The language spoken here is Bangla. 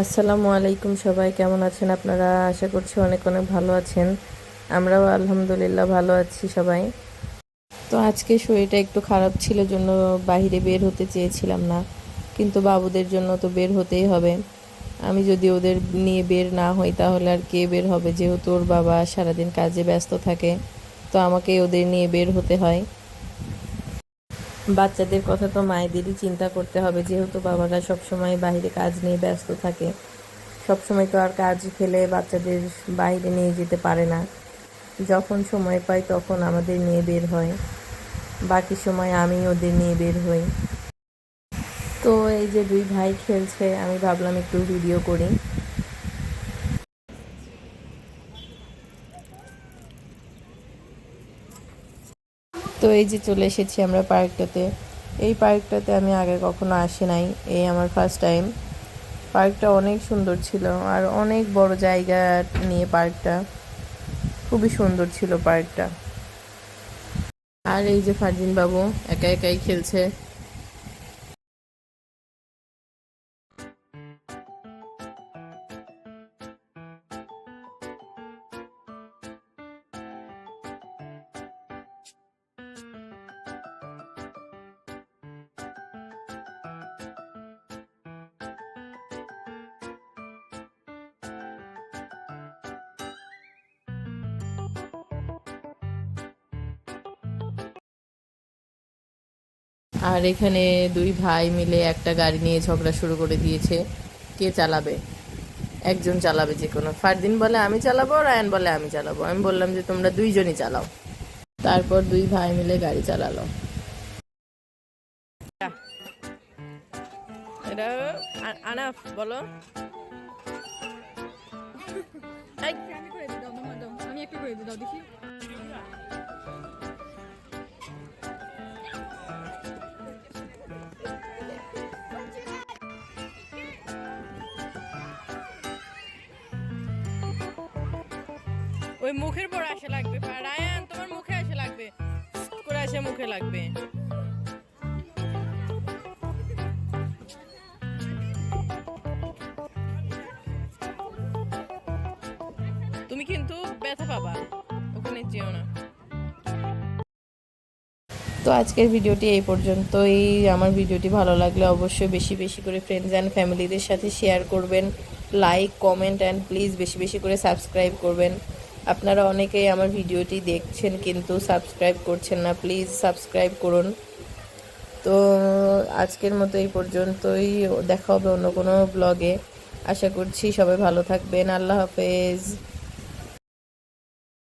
আসসালামু আলাইকুম সবাই, কেমন আছেন আপনারা? আশা করছি অনেক অনেক ভালো আছেন। আমরাও আলহামদুলিল্লাহ ভালো আছি সবাই। তো আজকে শরীরটা একটু খারাপ ছিল, জন্য বাইরে বের হতে চেয়েছিলাম না। কিন্তু বাবুদের জন্য তো বের হতেই হবে। আমি যদি ওদের নিয়ে বের না হই, তাহলে আর কে বের হবে? যেহেতু ওর বাবা সারাদিন কাজে ব্যস্ত থাকে, তো আমাকে ওদের নিয়ে বের হতে হয়। বাচ্চাদের কথা তো মায়েদেরই চিন্তা করতে হবে, যেহেতু বাবারা সবসময় বাইরে কাজ নিয়ে ব্যস্ত থাকে। সবসময় তো আর কাজ ফেলে বাচ্চাদের বাইরে নিয়ে যেতে পারে না। যখন সময় পাই তখন আমাদের নিয়ে বের হয়। বাকি সময় আমি ওদের নিয়ে বের হই। তো এই যে দুই ভাই খেলছে, আমি ভাবলাম একটু ভিডিও করি। তো এই যে চলে এসেছি আমরা পার্কটাতে। এই পার্কটাতে আমি আগে কখনো আসি নাই, এই আমার ফার্স্ট টাইম পার্কটা অনেক সুন্দর ছিল আর অনেক বড় জায়গা নিয়ে পার্কটা। খুবই সুন্দর ছিল পার্কটা। আর এই যে ফারদিন বাবু একা একাই খেলছে। আর এখানে দুই ভাই মিলে একটা গাড়ি নিয়ে ঝগড়া শুরু করে দিয়েছে। কে চালাবে? একজন চালাবে যে কোনো। ফারদিন বলে আমি চালাবো রায়ান বলে আমি চালাবো। আমি বললাম যে তোমরা দুইজনই চালাও। তারপর দুই ভাই মিলে গাড়ি চালালো। এটা আনাফ বলো। আমি করে দিই দাও মামা দাও। আমি একটু করে দিই দাও দেখি। ওই মুখের পর আসে লাগবে রায়ান তোমার মুখে আসে লাগবে। করে আসে মুখে লাগবে। তুমি কিন্তু ব্যথা পাবা, ওখানে যেও না। তো আজকের ভিডিওটি এই পর্যন্তই। আমার ভিডিওটি ভালো লাগলে অবশ্যই বেশি বেশি করে ফ্রেন্ডস অ্যান্ড ফ্যামিলিদের সাথে শেয়ার করবেন। লাইক কমেন্ট অ্যান্ড প্লিজ বেশি বেশি করে সাবস্ক্রাইব করবেন। আপনারা অনেকেই আমার ভিডিওটি দেখছেন কিন্তু সাবস্ক্রাইব করছেন না, প্লিজ সাবস্ক্রাইব করুন। তো আজকের মতো এই পর্যন্তই, দেখা হবে অন্য কোনো ব্লগে। আশা করছি সবাই ভালো থাকবেন, আল্লাহ হাফেজ।